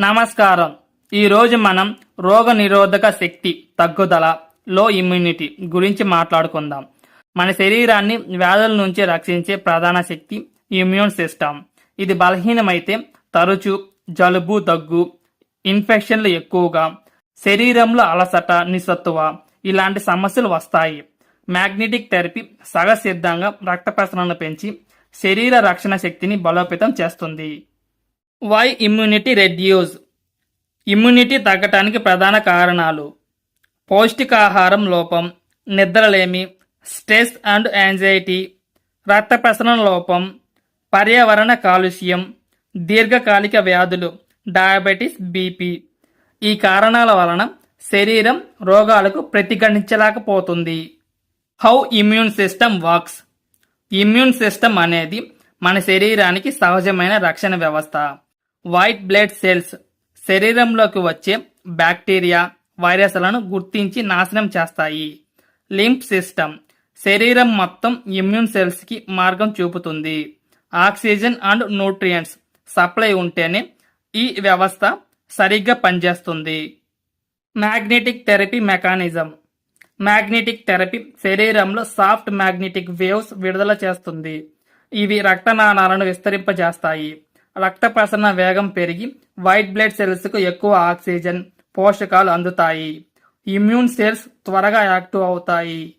నమస్కారం. ఈరోజు మనం రోగ నిరోధక శక్తి తగ్గుదల లో ఇమ్యూనిటీ గురించి మాట్లాడుకుందాం. మన శరీరాన్ని వ్యాధుల నుంచి రక్షించే ప్రధాన శక్తి ఇమ్యూన్ సిస్టమ్ ఇది బలహీనమైతే తరచూ జలుబు దగ్గు ఇన్ఫెక్షన్లు ఎక్కువగా శరీరంలో అలసట నిస్సత్తువ ఇలాంటి సమస్యలు వస్తాయి. మ్యాగ్నెటిక్ థెరపీ సగసిద్ధంగా రక్త ప్రసరణను పెంచి శరీర రక్షణ శక్తిని బలోపేతం చేస్తుంది. వై ఇమ్యూనిటీ రెడ్యూస్ ఇమ్యూనిటీ తగ్గటానికి ప్రధాన కారణాలు. పౌష్టికాహారం లోపం నిద్రలేమి స్ట్రెస్ అండ్ యాంగ్జైటీ రక్త ప్రసరణ లోపం పర్యావరణ కాలుష్యం దీర్ఘకాలిక వ్యాధులు డయాబెటీస్ బీపీ ఈ కారణాల వలన శరీరం రోగాలకు ప్రతిఘటించలేకపోతుంది. How immune system works immune system అనేది మన శరీరానికి సహజమైన రక్షణ వ్యవస్థ. వైట్ బ్లడ్ సెల్స్ శరీరంలోకి వచ్చే బ్యాక్టీరియా వైరస్లను గుర్తించి నాశనం చేస్తాయి. లింప్ సిస్టమ్ శరీరం మొత్తం ఇమ్యూన్ సెల్స్కి మార్గం చూపుతుంది. ఆక్సిజన్ అండ్ న్యూట్రియంట్స్ సప్లై ఉంటేనే ఈ వ్యవస్థ సరిగ్గా పనిచేస్తుంది. Magnetic therapy mechanism magnetic therapy శరీరంలో సాఫ్ట్ మ్యాగ్నెటిక్ వేవ్స్ విడుదల చేస్తుంది. ఇవి రక్తనాళాలను విస్తరింపజేస్తాయి. రక్త ప్రసరణ వేగం పెరిగి వైట్ బ్లడ్ సెల్స్కు ఎక్కువ ఆక్సిజన్ పోషకాలు అందుతాయి. ఇమ్యూన్ సెల్స్ త్వరగా యాక్టివ్ అవుతాయి.